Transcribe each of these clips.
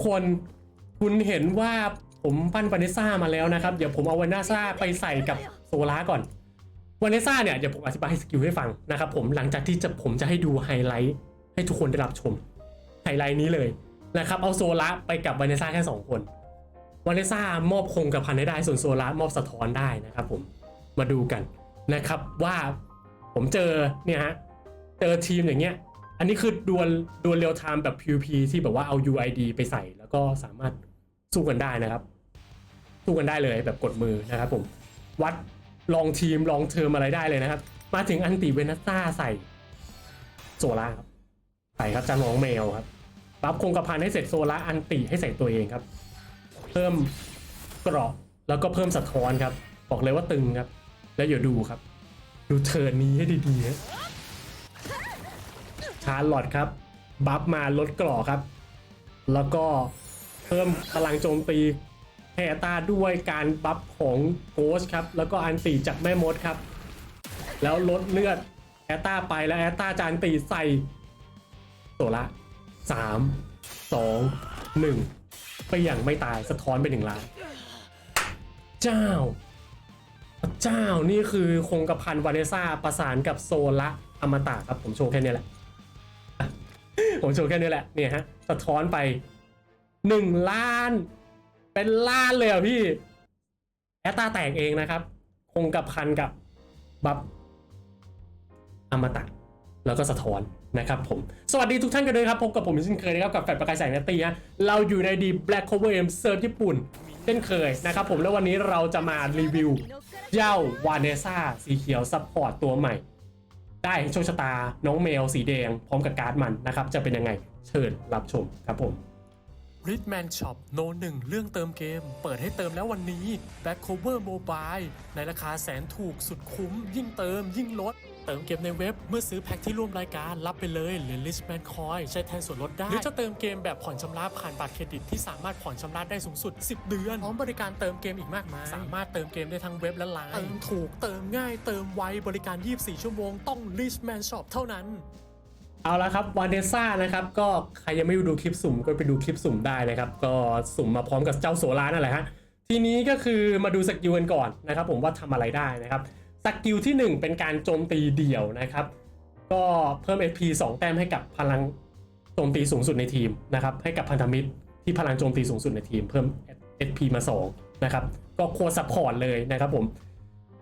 กคนคุณเห็นว่าผมปั้นวานิสซ่ามาแล้วนะครับ เดี๋ยวผมเอาวานิสซ่าไปใส่กับโซล่าก่อนวานิสซ่าเนี่ยเดี๋ยวผมอธิบายสกิลให้ฟังนะครับผมหลังจากที่จะผมจะให้ดูไฮไลท์ให้ทุกคนได้รับชมไฮไลท์นี้เลยนะครับเอาโซล่าไปกับวานิสซ่าแค่สองคนวานิสซ่ามอบคงกับพันให้ได้ส่วนโซล่ามอบสะท้อนได้นะครับผมมาดูกันนะครับว่าผมเจอเนี่ยฮะเจอทีมอย่างเงี้ย อันนี้คือดวลดวลเรียลไทม์แบบ PVP ที่แบบว่าเอา UID ไปใส่ แล้วก็สามารถสู้กันได้นะครับ สู้กันได้เลยแบบกดมือนะครับผม วัดลองทีมลองเทอมอะไรได้เลยนะครับ มาถึงอันติเวนัสตาใส่โซล่าครับใส่ครับจานน้องแมวครับรับคงกระพันให้เสร็จโซล่าอันติให้ใส่ตัวเองครับ เพิ่มเกราะแล้วก็เพิ่มสะท้อนครับ บอกเลยว่าตึงครับ แล้วเดี๋ยวดูครับ ดูเทิร์นนี้ให้ดีๆนะ ชาร์ลอตครับ บัฟมาลดกรอครับ แล้วก็เพิ่มพลังโจมตีแฮตาด้วยการบัฟของโกสครับ แล้วก็อันตีจากแม่มดครับ แล้วลดเลือดแอตตาไปแล้วแอตตาจานตีใส่ตัวละสามสองหนึ่งไปอย่างไม่ตายสะท้อนไปหนึ่งล้านเจ้า เจ้านี่คือคงกระพันวาเนซ่าประสานกับโซละอมตะครับผมโชว์แค่นี้แหละ ผมโชว์แค่นี้แหละเนี่ยฮะสะท้อนไปหนึ่งล้าน เป็นล้านเลยอะพี่แอตตาแตกเองนะครับ คงกับพันกับบัฟอมตะแล้วก็สะท้อนนะครับผม สวัสดีทุกท่านกันเลยครับ พบกับผมเช่นเคยนะครับ กับแฟดประกายแสงนัตตีฮะเราอยู่ในดี Black Cover M เซิร์ฟญี่ปุ่น เช่นเคยนะครับผมแล้ววันนี้เราจะมารีวิวเจ้าวานเนซ่าสีเขียวซัพพอร์ตตัวใหม่ ได้โชคชะตาน้องแมวสีแดงพร้อมกับการ์ดมันนะครับ จะเป็นยังไงเชิญรับชมครับผม r i d m a n Shop โนหนึ่งเรื่องเติมเกม เปิดให้เติมแล้ววันนี้ Back Cover Mobile ในราคาแสนถูกสุดคุ้ม ยิ่งเติมยิ่งลด ติมเกมในเว็บ เมื่อซื้อแพ็คที่ร่วมรายการรับไปเลย หรือ Richman Coin ใช้แทนส่วนลดได้ หรือจะเติมเกมแบบผ่อนชำระผ่านบัตรเครดิตที่สามารถผ่อนชำระได้สูงสุด 10 เดือนพร้อมบริการเติมเกมอีกมากมาย สามารถเติมเกมได้ทั้งเว็บและไลน์เติมถูกเติมง่ายเติมไวบริการ 24 ชั่วโมงต้อง Richman Shop เท่านั้นเอาละครับวาเนซ่านะครับก็ใครยังไม่ดูคลิปสุ่มก็ไปดูคลิปสุ่มได้นะครับ ก็สุ่มมาพร้อมกับเจ้าโซลานั่นแหละฮะทีนี้ก็คือมาดูสกิลกันก่อนนะครับ ผมว่าทำอะไรได้นะครับ สกิลที่ 1 เป็นการโจมตีเดี่ยวนะครับ ก็เพิ่ม SP 2 แต้มให้กับพลังโจมตีสูงสุดในทีมนะครับ ให้กับพันธมิตรที่พลังโจมตีสูงสุดในทีม เพิ่ม SP มา2นะครับ ก็โคตรซัพพอร์ตเลยนะครับผม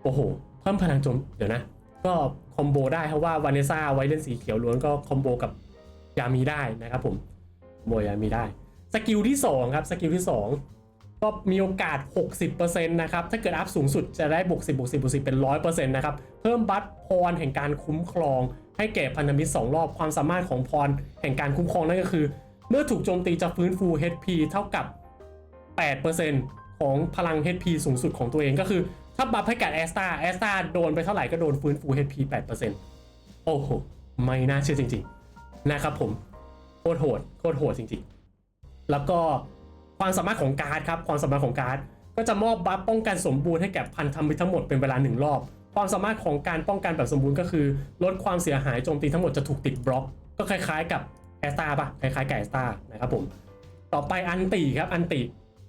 โอ้โห เพิ่มพลังโจม เดี๋ยวนะ ก็คอมโบได้เพราะว่าวาเนซ่าไว้เล่นสีเขียวล้วนก็คอมโบกับยามีได้นะครับผมคอมโบยามีได้ สกิลที่2ครับ สกิลที่ 2 ก็มีโอกาส 60%นะครับ ถ้าเกิดอัพสูงสุดจะได้บวก10บวก10บวก10 เป็น 100%นะครับ เพิ่มบัตรพรแห่งการคุ้มครอง ให้แก่พันธมิตร 2 รอบ ความสามารถของพรแห่งการคุ้มครองนั่นก็คือ เมื่อถูกโจมตีจะฟื้นฟู HP เท่ากับ 8%ของพลัง HP สูงสุดของตัวเองก็คือ ถ้าบัฟให้กับแอสตาแอสตาโดนไปเท่าไหร่ก็โดนฟื้นฟู HP 8%โอ้โห ไม่น่าเชื่อจริง ๆ นะครับผม โคตรโหด โคตรโหดจริง ๆ แล้วก็ ความสามารถของการ์ดครับความสามารถของการ์ดก็จะมอบบัฟป้องกันสมบูรณ์ให้แก่พันธมิตรทั้งหมดเป็นเวลาหนึ่งรอบ ความสามารถของการป้องกันแบบสมบูรณ์ก็คือ ลดความเสียหายโจมตีทั้งหมดจะถูกติดบล็อก ก็คล้ายๆกับแอสตาปะคล้ายๆกับแอสตานะครับผมต่อไปอันติครับอันติ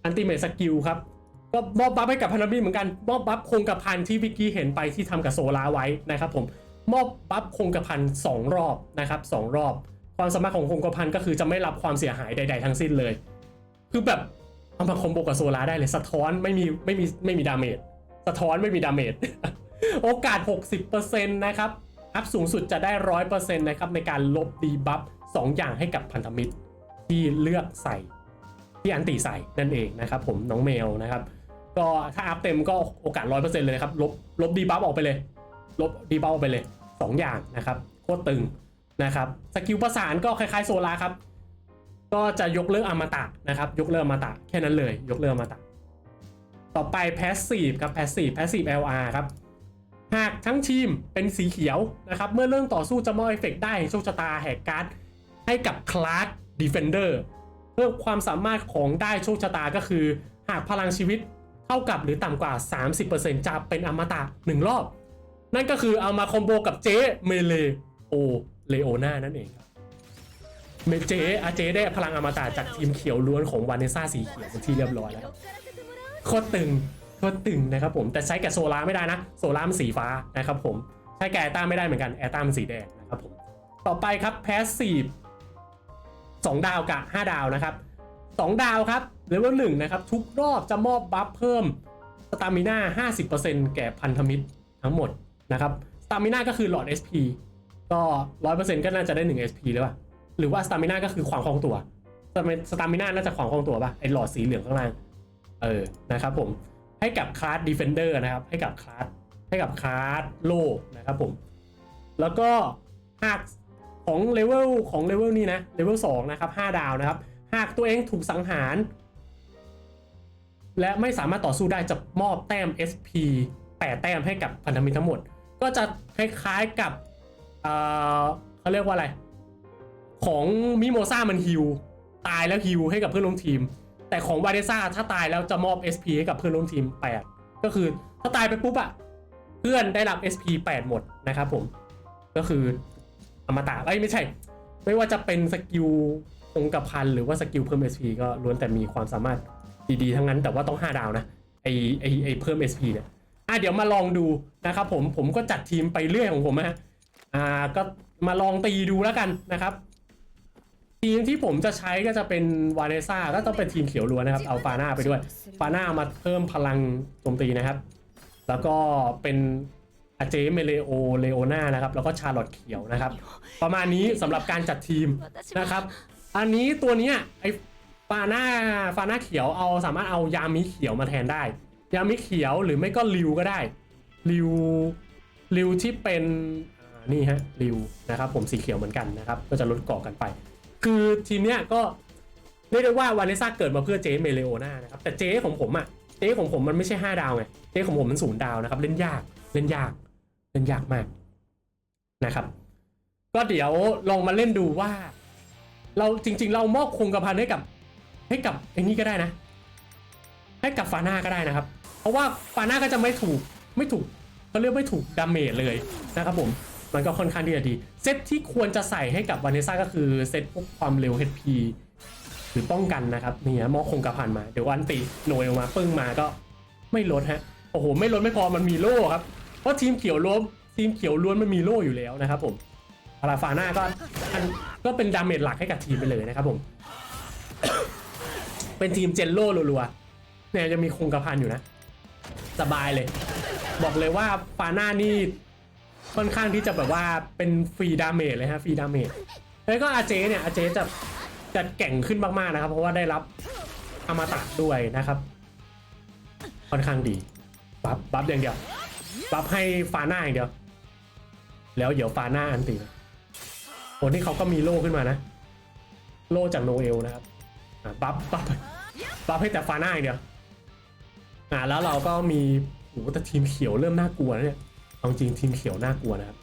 อันติเมทสกิลครับก็มอบบัฟให้กับพันธมิตรเหมือนกันมอบบัฟคงกระพันที่วิกกี้เห็นไปที่ทำกับโซลาไว้นะครับผมมอบบัฟคงกระพันสองรอบนะครับสองรอบ ความสามารถของคงกระพันก็คือจะไม่รับความเสียหายใด ๆ ทั้งสิ้นเลย คือแบบเอามาคอมโบกับโซลาได้เลยสะท้อนไม่มีไม่มีไม่มีดาเมจสะท้อนไม่มีดาเมจโอกาส 60%นะครับอัพสูงสุดจะได้ 100%นะครับในการลบดีบัฟสองอย่างให้กับพันธมิตรที่เลือกใส่ที่อันตีใส่นั่นเองนะครับผมน้องเมลนะครับก็ถ้าอัพเต็มก็โอกาสร้อยเปอร์เซ็นต์เลยนะครับลบลบดีบัฟออกไปเลย ลบดีบัฟออกไปเลย 2 อย่างนะครับโคตรตึงนะครับสกิลประสานก็คล้ายๆโซลาครับ ก็จะยกเลิกอมตะนะครับ ยกเลิกอมตะแค่นั้นเลย ยกเลิกอมตะ ต่อไป Passive ครับ Passive Passive LR ครับหากทั้งทีมเป็นสีเขียวนะครับ เมื่อเริ่มต่อสู้จะมอบเอฟเฟกต์ได้โชคชะตาแหกการ์ดให้กับคลาสดีเฟนเดอร์เพิ่มความสามารถของได้โชคชะตาก็คือ หากพลังชีวิตเท่ากับหรือต่ำกว่า 30%จะเป็นอมตะ1รอบ นั่นก็คือเอามาคอมโบกับเจ๊เมเลโอเลโอนานั่นเองครับ เมเจอาเจได้พลังอมตะจากทีมเขียวล้วนของวานเนซ่าสีเขียวเป็นที่เรียบร้อยแล้วโคตรตึงโคตรตึงนะครับผมแต่ใช้กับโซลาร์ไม่ได้นะ โซลาร์มันสีฟ้านะครับผมใช้กับแอตตาไม่ได้เหมือนกันแอตตามันสีแดงนะครับผมต่อไปครับแพสซีฟสองดาวกับห้าดาวนะครับสองดาวครับเลเวลหนึ่งนะครับทุกรอบจะมอบบัฟเพิ่มสตามิน่า50%แก่พันธมิตรทั้งหมดนะครับสตามิน่าก็คือหลอด SP ก็ร้อยเปอร์เซ็นต์ก็น่าจะได้ 1 SP เลยป่ะ หรือว่าสตามิน่าก็คือความคล่องตัวสตามิน่าน่าจะความคล่องตัวป่ะไอหลอดสีเหลืองข้างล่าง เออนะครับผมให้กับคลาสดีเฟนเดอร์นะครับ ให้กับคลาสให้กับคลาสโลนะครับผม แล้วก็หากของเลเวลของเลเวลนี้นะเลเวล2นะครับ5ดาวนะครับ หากตัวเองถูกสังหาร และไม่สามารถต่อสู้ได้จะมอบแต้ม SP 8แต้มให้กับพันธมิตรทั้งหมด ก็จะคล้ายๆกับเออเขาเรียกว่าอะไร ของมิโมซ่ามันฮิวตายแล้วฮิวให้กับเพื่อนร่วมทีม แต่ของวาเดซ่าถ้าตายแล้วจะมอบ SP ให้กับเพื่อนร่วมทีม 8 ก็คือถ้าตายไปปุ๊บอะเพื่อนได้รับ SP 8 หมดนะครับผม ก็คืออมตะเอ้ไม่ใช่ ไม่ว่าจะเป็นสกิลคงกระพันหรือว่าสกิลเพิ่ม SP ก็ล้วนแต่มีความสามารถดีๆ ทั้งนั้นแต่ว่าต้อง 5 ดาวนะไอไอไอเพิ่ม SP เนี่ยอะเดี๋ยวมาลองดูนะครับผมผมก็จัดทีมไปเรื่อยของผมนะฮะอ่าก็มาลองตีดูแล้วกันนะครับ ทีมที่ผมจะใช้ก็จะเป็นวาเนซ่าก็ต้องเป็นทีมเขียวล้วนนะครับ เอาฟาน่าไปด้วย ฟาน่ามาเพิ่มพลังโจมตีนะครับ แล้วก็เป็นอาเจเมเลโอเลโอนานะครับ แล้วก็ชาร์ลอตเขียวนะครับ ประมาณนี้สำหรับการจัดทีมนะครับ อันนี้ตัวเนี้ยไอฟาน่าฟาน่าเขียวเอาสามารถเอายามิเขียวมาแทนได้ ยามิเขียวหรือไม่ก็ริวก็ได้ริวริวที่เป็นนี่ฮะริวนะครับ ผมสีเขียวเหมือนกันนะครับ ก็จะลดเกาะกันไป คือทีมเนี้ยก็เรียกได้ว่าวาเลซ่าเกิดมาเพื่อเจเมเลโอนานะครับแต่เจของผมอะเจของผมมันไม่ใช่ 5 ดาวไงเจของผมมันศูนย์ดาวนะครับเล่นยากเล่นยากเล่นยากมากนะครับ ก็เดี๋ยวลองมาเล่นดูว่า เราจริง ๆ เรามอบคงกระพันให้กับ ให้กับไอ้นี่ก็ได้นะ ให้กับฟาน่าก็ได้นะครับ เพราะว่าฟาน่าก็จะไม่ถูกไม่ถูกเขาเรียกไม่ถูกดาเมจเลยนะครับผม มันก็ค่อนข้างที่จะดี เซตที่ควรจะใส่ให้กับวานิซ่าก็คือเซตพวกความเร็ว HP หรือป้องกันนะครับนี่ฮะมอคงกระพันมา เดี๋ยววันติโนเอลมาปึ้งมาก็ไม่ลดฮะโอ้โหไม่ลดไม่พอมันมีโล่ครับเพราะทีมเขียวล้วนทีมเขียวล้วนมันมีโล่อยู่แล้วนะครับผมอาราฟาน่าก็อันก็เป็นดาเมจหลักให้กับทีมไปเลยนะครับผม เป็นทีมเจนโล่รัวๆเนี่ยยังมีคงกระพันอยู่นะ สบายเลย บอกเลยว่าฟาน่านี่ ค่อนข้างที่จะแบบว่าเป็นฟรีดาเมจเลยฮะฟรีดาเมจแล้วก็อาเจเนี่ยอาเจจะจะแก่งขึ้นมากๆนะครับ เพราะว่าได้รับอมตะด้วยนะครับ ค่อนข้างดีบัฟบัฟอย่างเดียวบัฟให้ฟาน่าอย่างเดียว แล้วเดี๋ยวฟาน่าอันตีนะโอ้นี่เขาก็มีโล่ขึ้นมานะ โล่จากโนเอลนะครับบัฟบัฟบัฟให้แต่ฟาน่าอย่างเดียวอ่าแล้วเราก็มีโอ้แต่ทีมเขียวเริ่มน่ากลัวแล้วเนี่ย เอาจริงทีมเขียวน่ากลัวนะครับ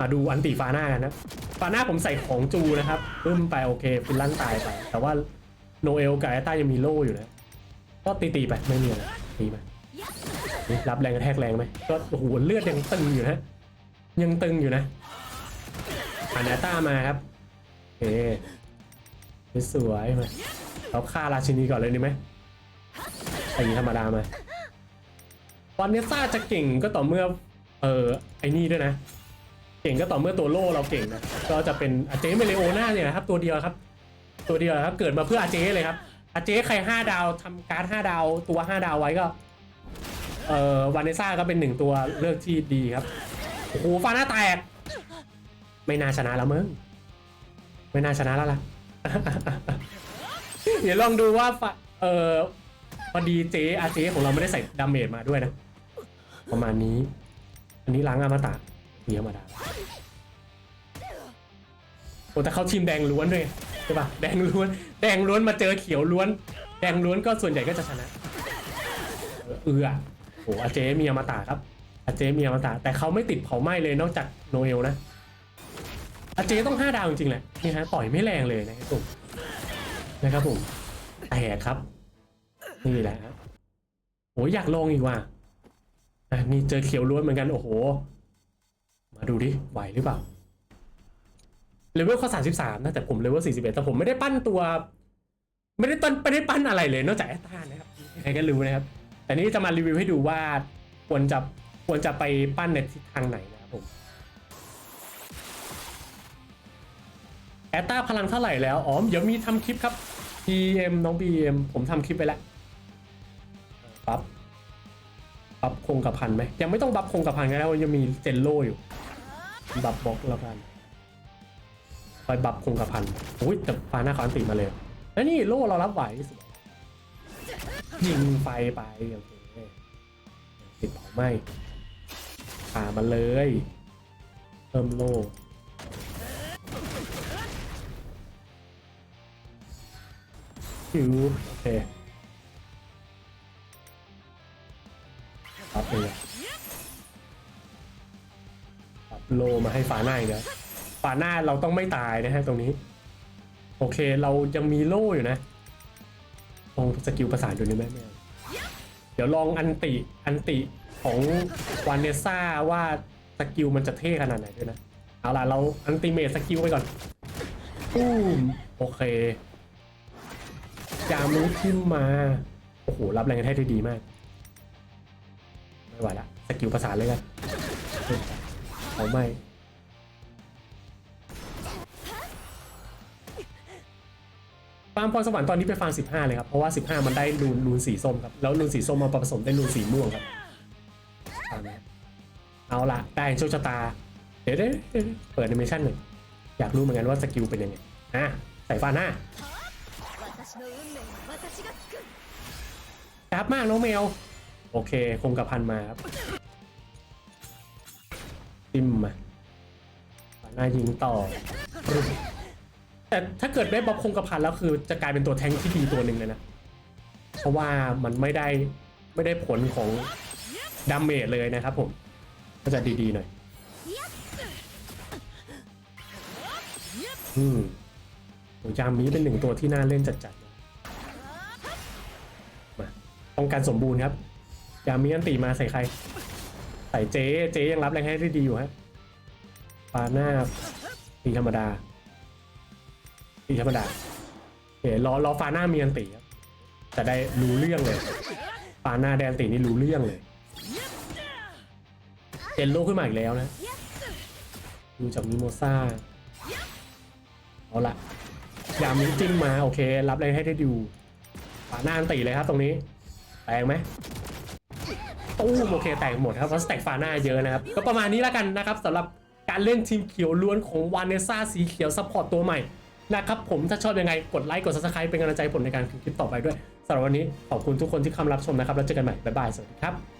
มาดูอันติฟาน่ากันนะฟาน่าผมใส่ของจูนะครับปึ้มไปโอเคฟินลั่นตายไป แต่ว่าโนเอลกับแอตตายังมีโล่อยู่นะ ก็ตีตีๆไปไม่มีอะไรตีไปรับแรงกระแทกแรงไหมก็โอ้โหเลือดยังตึงอยู่นะยังตึงอยู่นะอ่านแอตตามาครับโอเคสวยมาเราฆ่าราชินีก่อนเลยดีไหมตีธรรมดามาวันนี้ซ่าจะเก่งก็ต่อเมื่อ เออไอ้นี่ด้วยนะ เก่งก็ต่อเมื่อตัวโล่เราเก่งนะก็จะเป็นอาเจเมเลโอน่าเนี่ยนะครับ ตัวเดียวครับ ตัวเดียวครับ เกิดมาเพื่ออาเจเลยครับอาเจใคร5ดาวทำการ์ด5ดาว ตัว5ดาวไว้ก็เอ่อวานเนซ่าก็เป็นหนึ่งตัวเลือกที่ดีครับโอ้โหฟาหน้าแตก ไม่น่าชนะแล้วมึงไม่น่าชนะแล้วล่ะเดี๋ยวลองดูว่าเออพอดีเจอาเจของเราไม่ได้ใส่ดาเมจมาด้วยนะ ประมาณนี้ อันนี้ล้างอมตะมีธรรมดาโอ้แต่เขาทีมแดงล้วนด้วยใช่ปะแดงล้วน แดงล้วนมาเจอเขียวล้วน แดงล้วนก็ส่วนใหญ่ก็จะชนะเออออโอ้อาเจมีอมตะครับอาเจมีอมตะแต่เขาไม่ติดเผาไหม้เลยนอกจากโนเอลนะอาเจต้องห้าดาวจริงๆแหละนี่ฮะต่อยไม่แรงเลยนะครับผมนะครับผมแต่ครับนี่แหละโอ้ยอยากลองอีกว่ะ อะนี่เจอเขียวล้วนเหมือนกันโอ้โห มาดูดิไหวหรือเปล่าเลเวลเขา33นะแต่ผมเลเวล41แต่ผมไม่ได้ปั้นตัว ไม่ได้ต้นไม่ได้ปั้นอะไรเลยนอกจากแอตตานะครับใครก็รู้นะครับ แต่นี่จะมารีวิวให้ดูว่าควรจะควรจะไปปั้นในทิศทางไหนนะครับผมแอตตาพลังเท่าไหร่แล้วอ๋อเดี๋ยวมีทำคลิปครับ PM น้อง PM ผมทำคลิปไปแล้วปั๊บ ปั๊บคงกระพันไหมยังไม่ต้องบัฟคงกระพันก็ได้วยังมีเจนโลอยู่บัฟบล็อกแล้วกันคอยบัฟคงกระพันอุ้ยแต่ฟาหน้าเขอนติมาเลยแล้วนี่โล่เรารับไหวสวยยิงไฟไปโอเคติดเผาไหม้ผ่ามันเลยเพิ่มโล่คิวโอเค โลมาให้ฟาหน้าอีกแล้วฟาหน้าเราต้องไม่ตายนะฮะตรงนี้ โอเคเรายังมีโลอยู่นะลองสกิลประสานดูนี่ไหมไม่เดี๋ยวลองอันติอันติของวานเนซ่าว่าสกิลมันจะเท่ขนาดไหนด้วยนะ เอาล่ะเราอันติเมทสกิลไปก่อนปุ้มโอเคจามุทิมมา โอ้โห รับแรงกระแทกได้ดีมาก ไม่ไหวละ สกิลประสานเลยกัน ขาไม่ฟาร์มพรสวรรค์ตอนนี้ไปฟาร์ม15 เลยครับ เพราะว่า 15 มันได้ลูนลูนสีส้มครับ แล้วลูนสีส้มมาผสมได้ลูนสีม่วงครับเอาละแได้โชคชะตา เดี๋ยวเปิดแอนิเมชันหนึ่งอยากรู้เหมือนกันว่าสกิลเป็นยังไงอะใส่ฟ้าหน้าแอบมากน้องแมว โอเค คงกระพันมาครับ จิ้มมาฟ้าหน้ายิงต่อ แต่ถ้าเกิดได้บ๊อบคงกระพันแล้วคือจะกลายเป็นตัวแทงค์ที่ดีตัวหนึ่งเลยนะ เพราะว่ามันไม่ได้ไม่ได้ผลของดาเมจเลยนะครับผม ก็จะดีๆหน่อย อืมโอ้ยามนี้เป็นหนึ่งตัวที่น่าเล่นจัดๆเลยมาป้องกันสมบูรณ์ครับ ยามมีอันตีมาใส่ใครใส่เจ๊เจ๊ยังรับแรงให้ได้ดีอยู่ฮะปาหน้าตีธรรมดาตีธรรมดาโอเครอรอฟาหน้ามีอันตีครับจะได้รู้เรื่องเลยฟาหน้าแดนตีนี่รู้เรื่องเลยเจนโลขึ้นมาอีกแล้วนะดูจากมิโมซ่าเอาละยามนี้จิ้งมาโอเค รับอะไรให้ได้ดูฝาหน้าอันตีเลยครับตรงนี้แตกไหม ตู้มโอเคแตกหมดครับเพราะสแต็กฟาหน้าเยอะนะครับ ก็ประมาณนี้แล้วกันนะครับสำหรับการเล่นทีมเขียวล้วนของวานเนซ่าสีเขียวซัพพอร์ตตัวใหม่นะครับผมถ้าชอบยังไงกดไลค์กดซับสไครป์เป็นกำลังใจผมในการคลิปต่อไปด้วยสำหรับวันนี้ขอบคุณทุกคนที่เข้ามารับชมนะครับแล้วเจอกันใหม่บ๊ายบายสวัสดีครับ